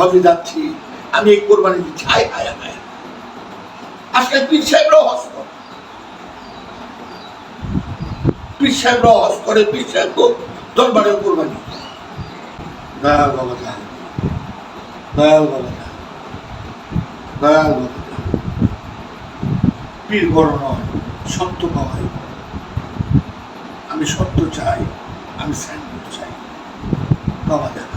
হজে যাচ্ছি, আমি এই কোরবানি দিচ্ছি। হায় হায় হায়। আজকে পীর সাহেবরাও করে পীর করে, পীর সাহেব কোরবানি। দয়াল বাবা দয়াল বাবা দয়াল বাবা পীর বড় নয়, সত্য পাওয়াই আমি সত্য চাই, আমি স্যান্ডউইচ চাই। বাবা দেখা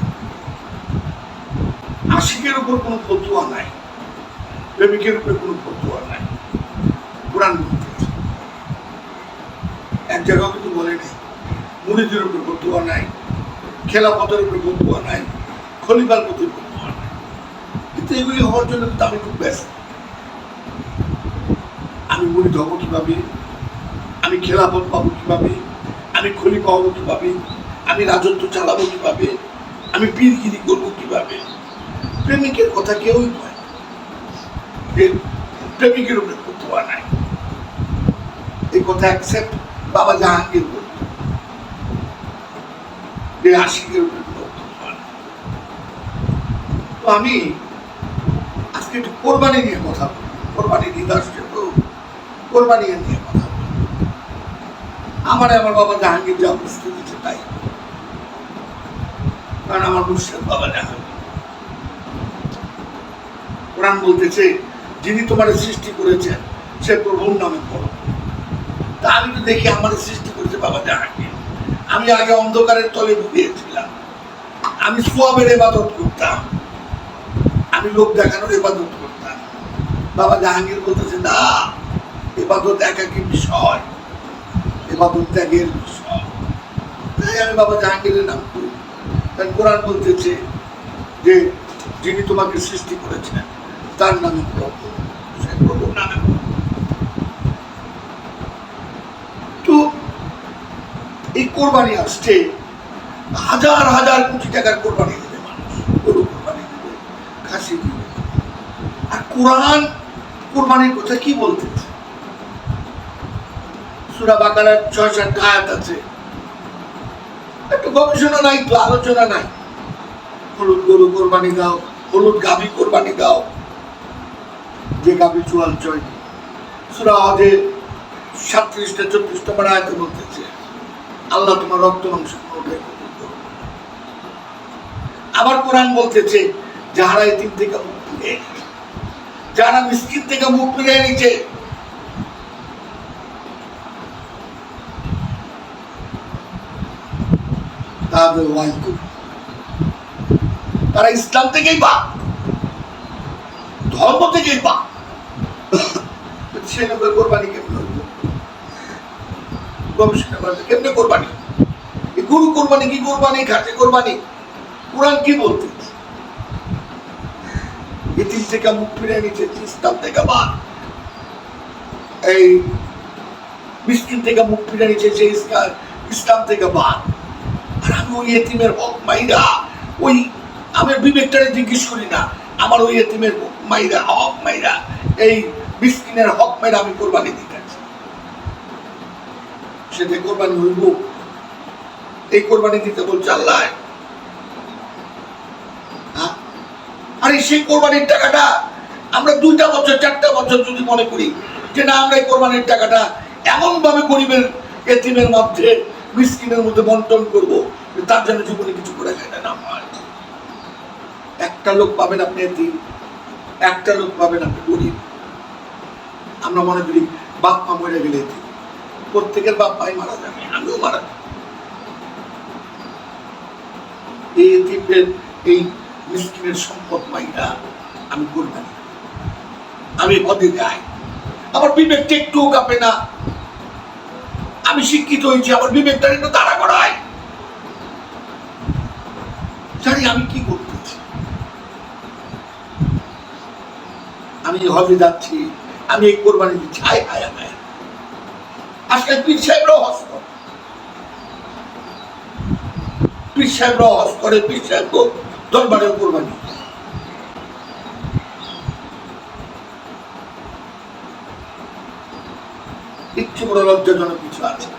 আশিকের উপর কোনো ফতুয়া নাই, প্রেমিকের উপরে কোনো ফতুয়া নাই। কোরআন এক জায়গাও কিন্তু বলে নেই, মুড়িদের উপরে ফতুয়া নাই খেলাপথের উপরে ফতুয়া নাই, খলিফার প্রতি ফতুয়া নাই। কিন্তু এগুলি হওয়ার জন্য কিন্তু আমি খুব ব্যস্ত। আমি মুড়ি হব কীভাবে? আমি খেলাপথ পাবো কীভাবে? আমি খলিফা হব কীভাবে? আমি রাজত্ব চালাবো কীভাবে? আমি পীরগিরি করব কীভাবে? প্রেমিকের কথা কেউই কয় প্রেমিকের উপরে ফতুয়া নাই। এই কথা অ্যাকসেপ্ট বাবা জাহাঙ্গীর করত যে আশিকের উপরে। তো আমি আজকে একটু কোরবানি নিয়ে কথা বলব কোরবানি আসছে তো। কোরবানি নিয়ে কথা বলব আমার আমার বাবা জাহাঙ্গীর যা বুঝতে তাই। কারণ আমার মুর্শিদ বাবা জাহাঙ্গীর। কোরআন বলতেছে, যিনি তোমার সৃষ্টি করেছেন, সে প্রভুর নামে পড়ো। তা আমি তো দেখি আমার সৃষ্টি করেছে বাবা জাহাঙ্গীর। আমি আগে অন্ধকারের তলে ডুবিয়েছিলাম আমি সোয়াবের এবাদত করতাম। আমি লোক দেখানোর এবাদত করতাম। বাবা জাহাঙ্গীর বলতেছে, না, এবাদত একাকি বিষয়। এবাদত ত্যাগের বিষয়। তাই আমি বাবা জাহাঙ্গীরের নাম করি। কারণ কোরআন বলতেছে যে, যিনি তোমাকে সৃষ্টি করেছেন তার নামে সে নামে তো এই কোরবানি আসছে, হাজার হাজার কোটি টাকার কোরবানি দেবে মানুষ কোরবানি দেবে খাসি দিবে আর কোরআন কোরবানির কথা কি বলতেছে? সুরা বাকারার ছয় সাতটা আয়াত আছে। একটু গবেষণা নাই তো আলোচনা নাই। হলুদ গরু কোরবানি দাও, হলুদ গাভী কোরবানি দাও। যে গাভী চুয়াল চয় সুরা হজে সাতত্রিশটা চব্বিশ নম্বর আয়তে বলতেছে, আল্লাহ তোমার রক্ত, মাংস। আবার কোরআন বলতেছে, যাহারা এতিম থেকে মুখ ফিরে যারা মিসকিন থেকে মুখ ফিরে নিচ্ছে তারা ইসলাম থেকেই বা ধর্ম থেকেই বা কোরবানি কেমন কেমনে কোরবানি? কোরবানি কি কোরবানি? ঘাটে কোরবানি? কোরআন কি বলতে? থেকে মুখ ফিরে নিচ্ছে ইসলাম থেকে বা এই মিসকিন থেকে মুখ ফিরে নিচ্ছে যে ইসলাম ইসলাম থেকে বা আর আমি ওই এতিমের হক মাইরা, ওই আমার বিবেকটারে জিজ্ঞেস করি না, আমার ওই এতিমের মাইরা, হক মাইরা, এই মিসকিনের হক মাইরা আমি কোরবানি সেটা কোরবানি হইব, এই কোরবানি দিতে বলছে আল্লাহ। হ্যাঁ? সেই কোরবানির টাকাটা আমরা দুইটা বছর, চারটা বছর যদি মনে করি যে না, আমরা এই কোরবানির টাকাটা এমন ভাবে গরিবের এতিমের মধ্যে, মিসকিনের মধ্যে বন্টন করব তার জন্য জীবনে কিছু করে যায় না একটা লোক পাবেন আপনি এতিম। একটা লোক পাবেন আপনি গরিব আমরা মনে করি, বাপ মা মরে গেলে প্রত্যেকের বাপ মাই মারা যাবে, আমিও মারা এই এতিমদের, এই মিসকিনের সম্পদ মাইরা আমি কোরবানি করি। আমি পদে যাই আমার বিবেকটা একটু কাঁপে না। আমি শিক্ষিত হয়েছি, আমার বিবেকটা একটু তাড়া করায়। জানি আমি কি করতেছি আমি হজে যাচ্ছি, আমি এই কোরবানি দিচ্ছি হায় হায় আজকে পীর হজ করে। পীর সাহেবরাও করে, পীর সাহেব কোরবানি। ইচ্ছে লজ্জাজনক কিছু আছে।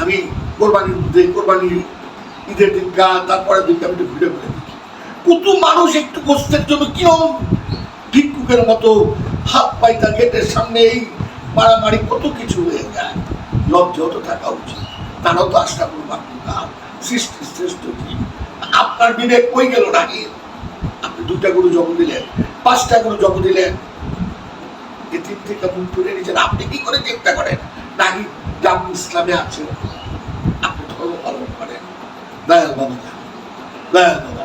আমি কোরবানির মধ্যে কোরবানি ঈদের দিন গা তারপরে দিনকে আমি একটু দেখি। কত মানুষ একটু গোস্তের জন্য কিরম ভিক্ষুকের মতো হাত পাইতা গেটের সামনে এই মারামারি কত কিছু হয়ে যায়। লজ্জা তো থাকা উচিত। তারাও তো আশা করব আপনি সৃষ্টি শ্রেষ্ঠ কি? আপনার বিবেক কই গেল নাকি? আপনি দুটা গরু জব দিলেন, পাঁচটা গরু জব দিলেন। এতিম থেকে মুখ তুলে নিয়েছেন। আপনি কি করে চিন্তা করেন? নাকি জাম ইসলামে আছে? আপনি ধর্ম পালন করেন। দয়াল বাবা দয়াল বাবা।